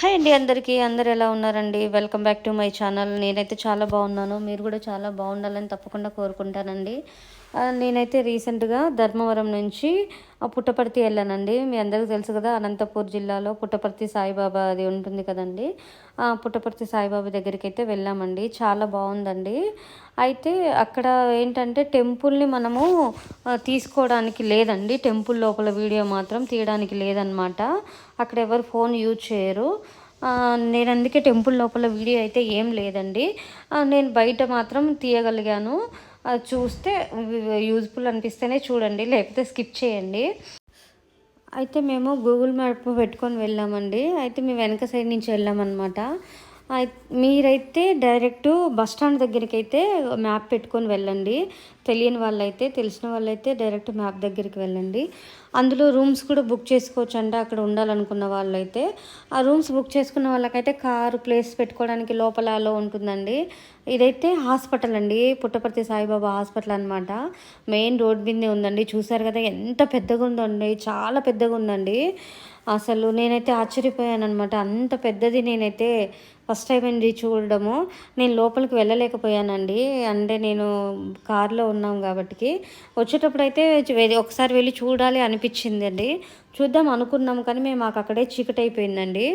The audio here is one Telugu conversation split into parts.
హాయ్ అండి అందరికీ. అందరు ఎలా ఉన్నారండి? Welcome back to my channel. నేనైతే చాలా బాగున్నాను. మీరు కూడా చాలా బాగుండాలని తప్పకుండా కోరుకుంటానండి. నేనైతే రీసెంట్గా ధర్మవరం నుంచి పుట్టపర్తి వెళ్ళానండి. మీ అందరికీ తెలుసు కదా అనంతపూర్ జిల్లాలో పుట్టపర్తి సాయిబాబా అది ఉంటుంది కదండి. ఆ పుట్టపర్తి సాయిబాబా దగ్గరికి అయితే వెళ్ళామండి. చాలా బాగుందండి. అయితే అక్కడ ఏంటంటే టెంపుల్ని మనము తీసుకోవడానికి లేదండి. టెంపుల్ లోపల వీడియో మాత్రం తీయడానికి లేదనమాట అక్కడ ఎవరు ఫోన్ యూజ్ చేయరు. నేను అందుకే టెంపుల్ లోపల వీడియో అయితే ఏం లేదండి. నేను బయట మాత్రం తీయగలిగాను. అది చూస్తే యూజ్ఫుల్ అనిపిస్తేనే చూడండి లేకపోతే స్కిప్ చేయండి. అయితే మేము గూగుల్ మ్యాప్ పెట్టుకొని వెళ్ళామండి. అయితే మేము వెనక సైడ్ నుంచి వెళ్ళామన్నమాట. మీరైతే డైరెక్ట్ బస్ స్టాండ్ దగ్గరికి అయితే మ్యాప్ పెట్టుకొని వెళ్ళండి. తెలియని వాళ్ళైతే తెలిసిన వాళ్ళైతే డైరెక్ట్ మ్యాప్ దగ్గరికి వెళ్ళండి. అందులో రూమ్స్ కూడా బుక్ చేసుకోవచ్చు అండి అక్కడ ఉండాలనుకున్న వాళ్ళైతే. ఆ రూమ్స్ బుక్ చేసుకున్న వాళ్ళకైతే కారు ప్లేస్ పెట్టుకోవడానికి లోపల అలో ఉంటుందండి. ఇదైతే హాస్పిటల్ అండి పుట్టపర్తి సాయిబాబా హాస్పిటల్ అనమాట మెయిన్ రోడ్ మీదే ఉందండి. చూసారు కదా ఎంత పెద్దగా ఉందండి చాలా పెద్దగా ఉందండి అసలు నేనైతే ఆశ్చర్యపోయాను అనమాట అంత పెద్దది నేనైతే ఫస్ట్ టైం అండి చూడడము. నేను లోపలికి వెళ్ళలేకపోయానండి. అంటే నేను కార్లో ఉన్నాం కాబట్టి వచ్చేటప్పుడు అయితే ఒకసారి వెళ్ళి చూడాలి అనిపించింది అండి చూద్దాం అనుకున్నాం కానీ మేము మాకు అక్కడే చీకటి అయిపోయిందండి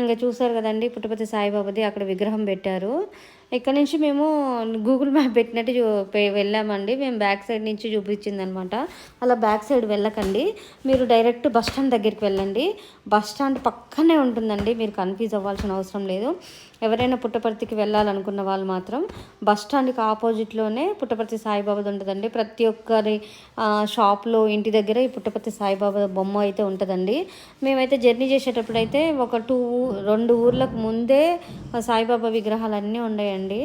ఇంకా చూసారు కదండి పుట్టపతి సాయిబాబాది అక్కడ విగ్రహం పెట్టారు. ఇక్కడ నుంచి మేము గూగుల్ మ్యాప్ పెట్టినట్టు చూ వెళ్ళామండి. మేము బ్యాక్ సైడ్ నుంచి చూపించింది అనమాట అలా బ్యాక్ సైడ్ వెళ్ళకండి. మీరు డైరెక్ట్ బస్ స్టాండ్ దగ్గరికి వెళ్ళండి. బస్ స్టాండ్ పక్కనే ఉంటుందండి. మీరు కన్ఫ్యూజ్ అవ్వాల్సిన అవసరం లేదు. ఎవరైనా పుట్టపర్తికి వెళ్ళాలనుకున్న వాళ్ళు మాత్రం బస్ స్టాండ్కి ఆపోజిట్లోనే పుట్టపర్తి సాయిబాబాది ఉంటుందండి. ప్రతి ఒక్కరి షాప్లో ఇంటి దగ్గర ఈ పుట్టపర్తి సాయిబాబా బొమ్మ అయితే ఉంటుందండి. మేమైతే జర్నీ చేసేటప్పుడు అయితే ఒక టూ రెండు ఊర్లకు ముందే సాయిబాబా విగ్రహాలు అన్నీ అండి.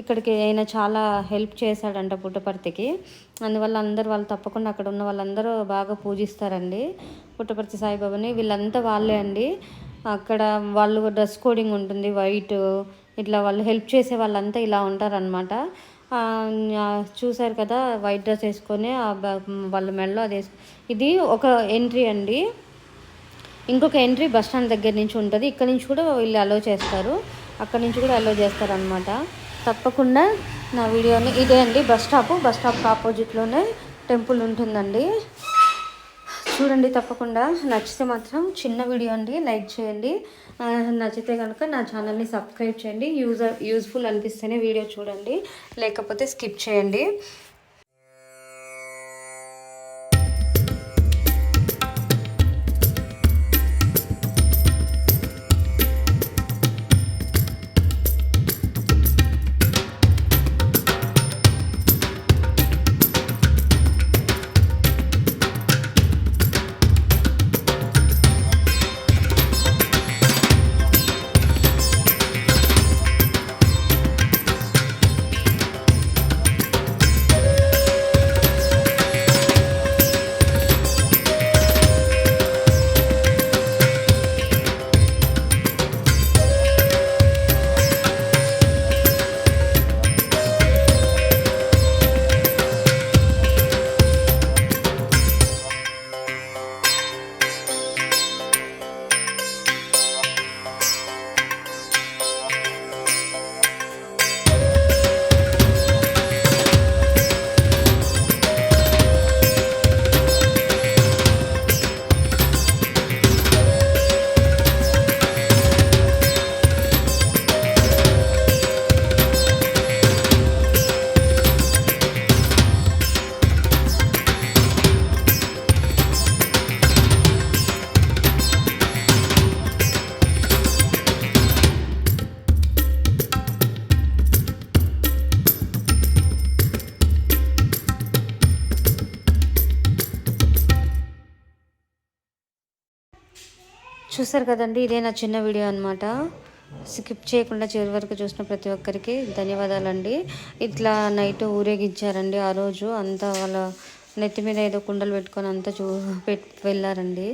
ఇక్కడికి ఆయన చాలా హెల్ప్ చేశాడంట పుట్టపర్తికి. అందువల్ల అందరు వాళ్ళు తప్పకుండా అక్కడ ఉన్న వాళ్ళందరూ బాగా పూజిస్తారండి పుట్టపర్తి సాయిబాబాని. వీళ్ళంతా వాళ్ళే అండి. అక్కడ వాళ్ళు డ్రెస్ కోడింగ్ ఉంటుంది వైట్ ఇట్లా వాళ్ళు హెల్ప్ చేసే వాళ్ళంతా ఇలా ఉంటారనమాట చూసారు కదా వైట్ డ్రెస్ వేసుకొని వాళ్ళ మెడలో అది ఇది ఒక ఎంట్రీ అండి. ఇంకొక ఎంట్రీ బస్ స్టాండ్ దగ్గర నుంచి ఉంటుంది. ఇక్కడ నుంచి కూడా వీళ్ళు అలో చేస్తారు. అక్కడి నుంచి కూడా అలో చేస్తారనమాట తప్పకుండా నా వీడియోని ఇదే అండి బస్ స్టాప్. బస్ స్టాప్ ఆపోజిట్లోనే టెంపుల్ ఉంటుందండి. చూడండి తప్పకుండా నచ్చితే మాత్రం చిన్న వీడియో అండి లైక్ చేయండి. నచ్చితే కనుక నా ఛానల్ని సబ్స్క్రైబ్ చేయండి. యూజ్ యూజ్ఫుల్ అనిపిస్తేనే వీడియో చూడండి లేకపోతే స్కిప్ చేయండి. చూసారు కదండి ఇదే నా చిన్న వీడియో అనమాట స్కిప్ చేయకుండా చివరి వరకు చూసిన ప్రతి ఒక్కరికి ధన్యవాదాలండి. ఇట్లా నైట్ ఊరేగించారండి ఆ రోజు. అంతా వాళ్ళ నెత్తి మీద ఏదో కుండలు పెట్టుకొని అంతా చూ వెళ్ళారండి.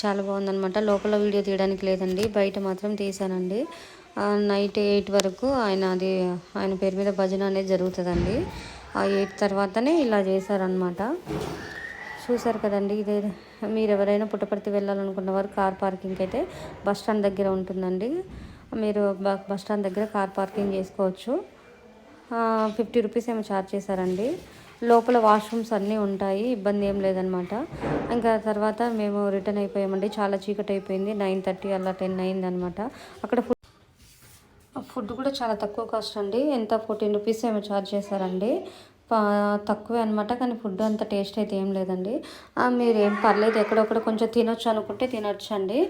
చాలా బాగుందన్నమాట. లోపల వీడియో తీయడానికి లేదండి బయట మాత్రం తీసానండి నైట్ ఎయిట్ వరకు ఆయన అది ఆయన పేరు మీద భజన అనేది జరుగుతుందండి. ఆ ఎయిట్ తర్వాతనే ఇలా చేశారనమాట చూసారు కదండి ఇదే మీరు ఎవరైనా పుట్టపర్తి వెళ్ళాలనుకున్న వారు కార్ పార్కింగ్ అయితే బస్ స్టాండ్ దగ్గర ఉంటుందండి. మీరు బ- బస్ స్టాండ్ దగ్గర కార్ పార్కింగ్ చేసుకోవచ్చు. ఫిఫ్టీ రూపీస్ ఏమో ఛార్జ్ చేశారండి. లోపల వాష్రూమ్స్ అన్నీ ఉంటాయి ఇబ్బంది ఏం లేదనమాట. ఇంకా తర్వాత మేము రిటర్న్ అయిపోయామండి చాలా చీకటి అయిపోయింది నైన్ థర్టీ అలా టెన్ అయిందనమాట. అక్కడ ఫుడ్ ఫుడ్ కూడా చాలా తక్కువ కాస్ట్ అండి ఎంత ఫోర్టీన్ రూపీస్ ఏమో ఛార్జ్ చేశారండి. తక్కువే అనమాట కానీ ఫుడ్ అంత టేస్ట్ అయితే ఏం లేదండి. మీరేం మీరు ఏం పర్లేదు. ఎక్కడొక్కడ కొంచెం తినొచ్చు అనుకుంటే తినొచ్చు అండి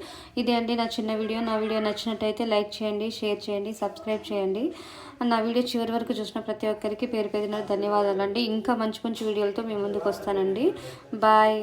అండి నా చిన్న వీడియో. నా వీడియో నచ్చినట్టయితే లైక్ చేయండి షేర్ చేయండి సబ్స్క్రైబ్ చేయండి. నా వీడియో చివరి వరకు చూసిన ప్రతి ఒక్కరికి పేరు పేరున ధన్యవాదాలు అండి ఇంకా మంచి మంచి వీడియోలతో మీ ముందుకు వస్తానండి. బాయ్.